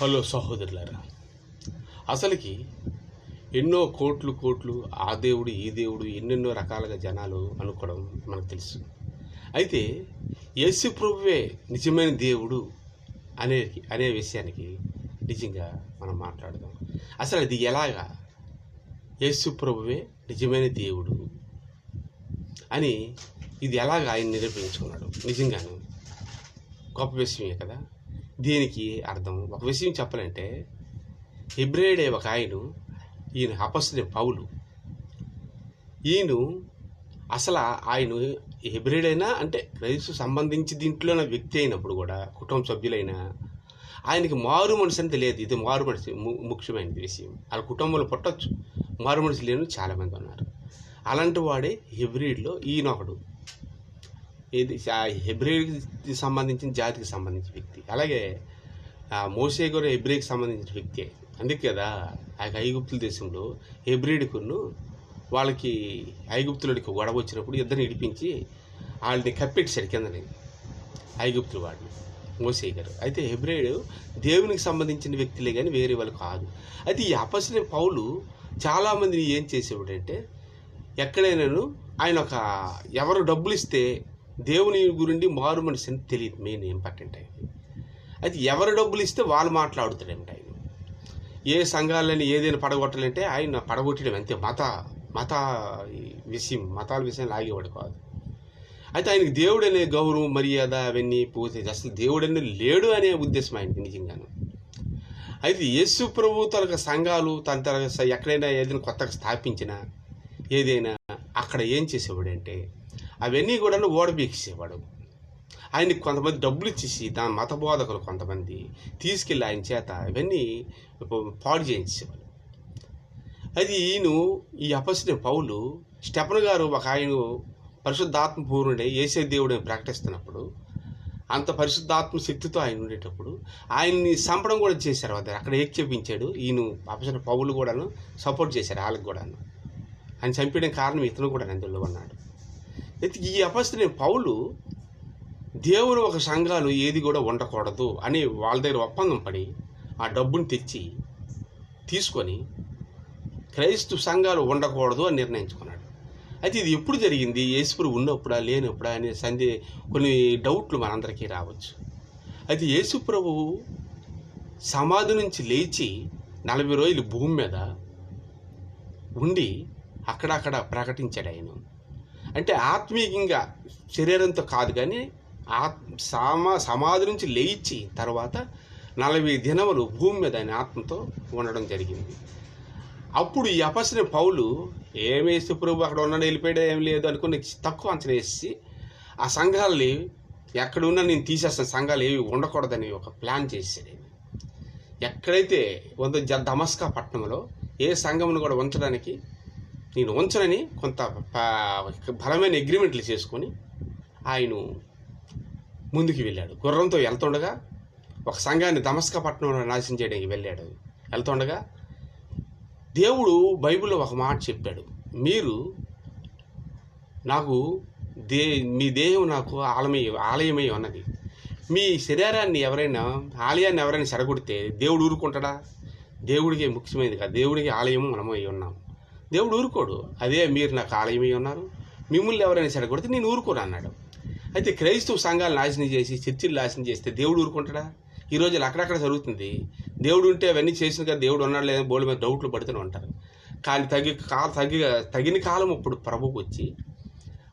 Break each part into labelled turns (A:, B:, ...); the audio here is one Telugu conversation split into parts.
A: హలో సహోదరులారా అసలుకి ఎన్నో కోట్లు కోట్లు ఆ దేవుడు ఈ దేవుడు ఎన్నెన్నో రకాలుగా జనాలు అనుకోవడం మనకు తెలుసు. అయితే యేసు ప్రభువే నిజమైన దేవుడు అనే అనే విషయానికి నిజంగా మనం మాట్లాడదాం. అసలు అది ఎలాగా యేసు ప్రభువే నిజమైన దేవుడు అని ఇది ఎలాగ ఆయన నిరూపించుకున్నాడు? నిజంగాను గొప్ప విషయమే కదా? దీనికి అర్థం. ఒక విషయం చెప్పాలంటే హిబ్రేడే ఒక ఆయన ఈయన అపస్సుని పౌలు. ఈయన అసలు ఆయన హెబ్రేడైనా అంటే క్రైస్తు సంబంధించి దీంట్లో వ్యక్తి అయినప్పుడు కూడా కుటుంబ సభ్యులైనా ఆయనకి మారు మనసు అని తెలియదు. ఇది మారు మనసు ము- ముఖ్యమైన విషయం. వాళ్ళ కుటుంబంలో పుట్టవచ్చు మారు మనసు లేని చాలామంది ఉన్నారు. అలాంటి వాడే హెబ్రిడ్లో ఈయన ఒకడు హెబ్రిడ్కి సంబంధించిన జాతికి సంబంధించిన వ్యక్తి. అలాగే ఆ మోసే కూడా హెబ్రిడ్కి సంబంధించిన వ్యక్తి. అందుకే కదా ఆ యొక్క ఐగుప్తుల దేశంలో హెబ్రిడ్కును వాళ్ళకి ఐగుప్తులకి గొడవ వచ్చినప్పుడు ఇద్దరిని ఇడిపించి వాళ్ళని కప్పెట్టాడు కిందని ఐగుప్తులు వాడిని మోసే గారు. అయితే హెబ్రేడు దేవునికి సంబంధించిన వ్యక్తులే కానీ వేరే వాళ్ళు కాదు. అయితే ఈ అపసిన పౌలు చాలామందిని ఏం చేసేవాడంటే ఎక్కడైనాను ఆయన ఒక ఎవరు డబ్బులు ఇస్తే దేవుని గురించి మారు మనిషి అని తెలియదు మెయిన్ ఇంపార్టెంట్ అయింది అయితే ఎవరు డబ్బులు ఇస్తే వాళ్ళు మాట్లాడుతాడంట ఆయన? ఏ సంఘాలని ఏదైనా పడగొట్టాలంటే ఆయన పడగొట్టడం అంతే. మత మత విషయం మతాల విషయం లాగేవాడు కాదు. అయితే ఆయనకి దేవుడు అనే గౌరవం మర్యాద అవన్నీ పోతే అసలు దేవుడు అనే లేడు అనే ఉద్దేశం ఆయనకి నిజంగాను. అయితే యేసు ప్రభు తన సంఘాలు తన తన ఎక్కడైనా ఏదైనా కొత్తగా స్థాపించినా ఏదైనా అక్కడ ఏం చేసేవాడంటే అవన్నీ కూడా ఓడబీకేసేవాడు ఆయనకి కొంతమంది డబ్బులు ఇచ్చేసి దాని మత బోధకులు కొంతమంది తీసుకెళ్ళి ఆయన చేత ఇవన్నీ పాడు చేయించేవాడు అది ఈయన ఈ అపసిన పౌలు స్టెపన్ గారు ఒక ఆయన పరిశుద్ధాత్మ పూర్ణుడే ఏసే దేవుడిని ప్రకటిస్తున్నప్పుడు అంత పరిశుద్ధాత్మ శక్తితో ఆయన ఉండేటప్పుడు ఆయన్ని సంపడం కూడా చేశారు. అదే అక్కడ ఏక్ చెప్పించాడు. ఈయన అపసిన పౌలు కూడాను సపోర్ట్ చేశారు. వాళ్ళకి కూడాను. ఆయన చంపేయడం కారణం ఇతను కూడా అందులో ఉన్నాడు. అయితే ఈ అపస్తుని పౌలు దేవుడు ఒక సంఘాలు ఏది కూడా ఉండకూడదు అని వాళ్ళ దగ్గర ఒప్పందం పడి ఆ డబ్బుని తెచ్చి తీసుకొని క్రైస్తు సంఘాలు ఉండకూడదు అని నిర్ణయించుకున్నాడు. అయితే ఇది ఎప్పుడు జరిగింది? యేసుప్రభు ఉన్నప్పుడా లేనప్పుడా అనే సందే కొన్ని డౌట్లు మనందరికీ రావచ్చు. అయితే యేసుప్రభు సమాధి నుంచి లేచి నలభై రోజులు భూమి మీద ఉండి అక్కడక్కడ ప్రకటించాడు ఆయన. అంటే ఆత్మీయంగా శరీరంతో కాదు కానీ ఆత్ సమా సమాధి నుంచి లేచి తర్వాత నలభై దినములు భూమి మీద ఆయన ఆత్మతో ఉండడం జరిగింది. అప్పుడు ఈ అపసిన పౌలు ఏమేసి ప్రభు అక్కడ ఉన్నాడు వెళ్ళిపోయాడు ఏం లేదు అనుకుని తక్కువ అంచనా వేసి ఆ సంఘాలని ఎక్కడున్నా నేను తీసేస్తాను సంఘాలు ఏవి ఉండకూడదని ఒక ప్లాన్ చేశాడు ఎక్కడైతే వంద జ దమస్కా పట్టణంలో ఏ సంఘమును కూడా ఉంచడానికి నేను ఉంచనని కొంత బలమైన అగ్రిమెంట్లు చేసుకొని ఆయన ముందుకు వెళ్ళాడు. గుర్రంతో వెళ్తుండగా ఒక సంఘాన్ని దమస్కపట్నంలో పట్టణంలో నాశనం చేయడానికి వెళ్ళాడు. వెళ్తుండగా దేవుడు బైబిల్లో ఒక మాట చెప్పాడు. మీరు నాకు దే మీ దేహం నాకు ఆలమై ఆలయమై ఉన్నది. మీ శరీరాన్ని ఎవరైనా ఆలయాన్ని ఎవరైనా చెడగొడితే దేవుడు ఊరుకుంటాడా? దేవుడికి ముఖ్యమైనది కాదు. దేవుడికి ఆలయం మనమై ఉన్నాం దేవుడు ఊరుకోడు. అదే మీరు నాకు ఆలయమై ఉన్నారు. మిమ్మల్ని ఎవరైనా చెడగొడితే నేను ఊరుకోను అన్నాడు. అయితే క్రైస్తవ సంఘాలు నాశనం చేసి చర్చిలు నాశనం చేస్తే దేవుడు ఊరుకుంటాడా? ఈ రోజులు అక్కడక్కడ జరుగుతుంది. దేవుడు ఉంటే అవన్నీ చేసిన కదా దేవుడు ఉన్నాడు లేదా బోర్డు మీద డౌట్లు పడుతూనే ఉంటారు. కానీ తగి కాల తగి తగిన కాలం ఇప్పుడు ప్రభుకు వచ్చి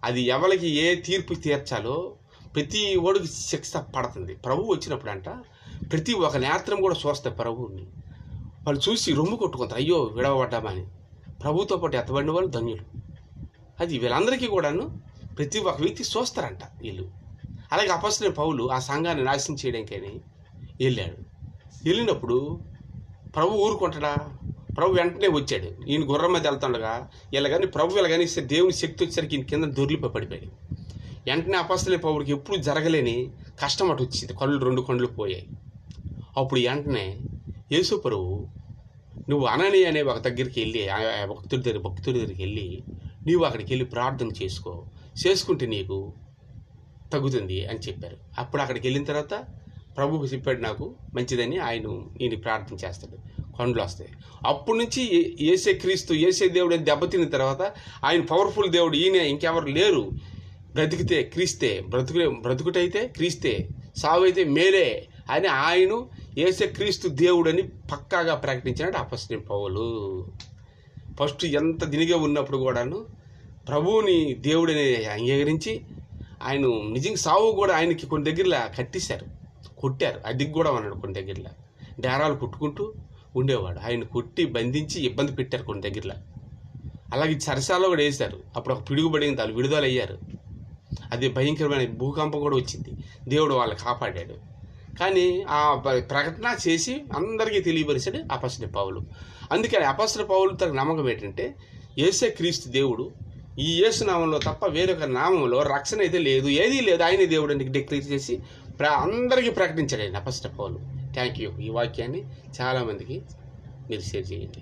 A: అది ఎవరికి ఏ తీర్పు తీర్చాలో ప్రతి ఓడికి శిక్ష పడుతుంది. ప్రభు వచ్చినప్పుడు అంట ప్రతి ఒక నేత్రం కూడా చూస్తాయి ప్రభువుని. వాళ్ళు చూసి రొమ్ము కొట్టుకుంటారు. అయ్యో విడవబడ్డామని. ప్రభుతో పాటు ఎత్తబడిన వాళ్ళు ధన్యులు. అది వీళ్ళందరికీ కూడాను ప్రతి ఒక్క వ్యక్తి చూస్తారంట వీళ్ళు. అలాగే అపస్సిన పౌలు ఆ సంఘాన్ని నాశనం చేయడానికని వెళ్ళాడు. వెళ్ళినప్పుడు ప్రభు ఊరుకుంటాడా? ప్రభు వెంటనే వచ్చాడు. ఈయన గుర్రం మీద వెళ్తుండగా ఇలా కానీ ప్రభు ఇలా ఇస్తే దేవుని శక్తి వచ్చేసరికి ఈయన కింద దొర్లిపై పడిపోయాడు. వెంటనే అపస్తలే పౌరుడికి ఎప్పుడు జరగలేని కష్టం అటు వచ్చింది. కళ్ళు రెండు కళ్ళు పోయాయి. అప్పుడు వెంటనే యేసు ప్రభు నువ్వు అనని అనే ఒక దగ్గరికి వెళ్ళి భక్తుడి దగ్గర భక్తుడి దగ్గరికి వెళ్ళి నీవు అక్కడికి వెళ్ళి ప్రార్థన చేసుకో. చేసుకుంటే నీకు తగ్గుతుంది అని చెప్పారు. అప్పుడు అక్కడికి వెళ్ళిన తర్వాత ప్రభువు చెప్పాడు నాకు మంచిదని ఆయన నేను ప్రార్థన చేస్తాడు. కొండలు వస్తాయి. అప్పటి నుంచి ఏ- ఏసే క్రీస్తు ఏసే దేవుడు అని దెబ్బతిన్న తర్వాత ఆయన పవర్ఫుల్ దేవుడు ఈయన ఇంకెవరు లేరు. బ్రతికితే క్రీస్తే బ్రతుకు బ్రతుకుటైతే క్రీస్తే సావు అయితే మేలే అని ఆయన ఏసే క్రీస్తు దేవుడని పక్కాగా ప్రకటించినట్టు అపస్ని పౌలు. ఫస్ట్ ఎంత దినిగా ఉన్నప్పుడు కూడాను ప్రభువుని దేవుడని అంగీకరించి ఆయన నిజంగా సావు కూడా ఆయనకి కొన్ని దగ్గరలో కట్టేశారు. కొట్టారు. అది కూడా అన్నాడు కొన్ని దగ్గరలో. డేరాలు కుట్టుకుంటూ ఉండేవాడు. ఆయన కొట్టి బంధించి ఇబ్బంది పెట్టారు కొన్ని దగ్గరలో. అలాగే సరసాలో కూడా వేశారు. అప్పుడు ఒక పిడుగుబడింది వాళ్ళు విడుదలయ్యారు. అది భయంకరమైన భూకంపం కూడా వచ్చింది. దేవుడు వాళ్ళు కాపాడాడు. కానీ ఆ ప్రకటన చేసి అందరికీ తెలియపరిచాడు అపస్ని పౌలు. అందుకని అపస్న పౌలు తన నమ్మకం ఏంటంటే ఏసే క్రీస్తు దేవుడు ఈ యేసు నామంలో తప్ప వేరొక నామంలో రక్షణ అయితే లేదు ఏదీ లేదు ఆయనే దేవుడు అని డిక్లేర్ చేసి ప్ర అందరికీ ప్రకటించాడు ఆయన అపస్న పౌలు. Thank you. ఈ వాక్యాన్ని చాలామందికి మీరు షేర్ చేయండి.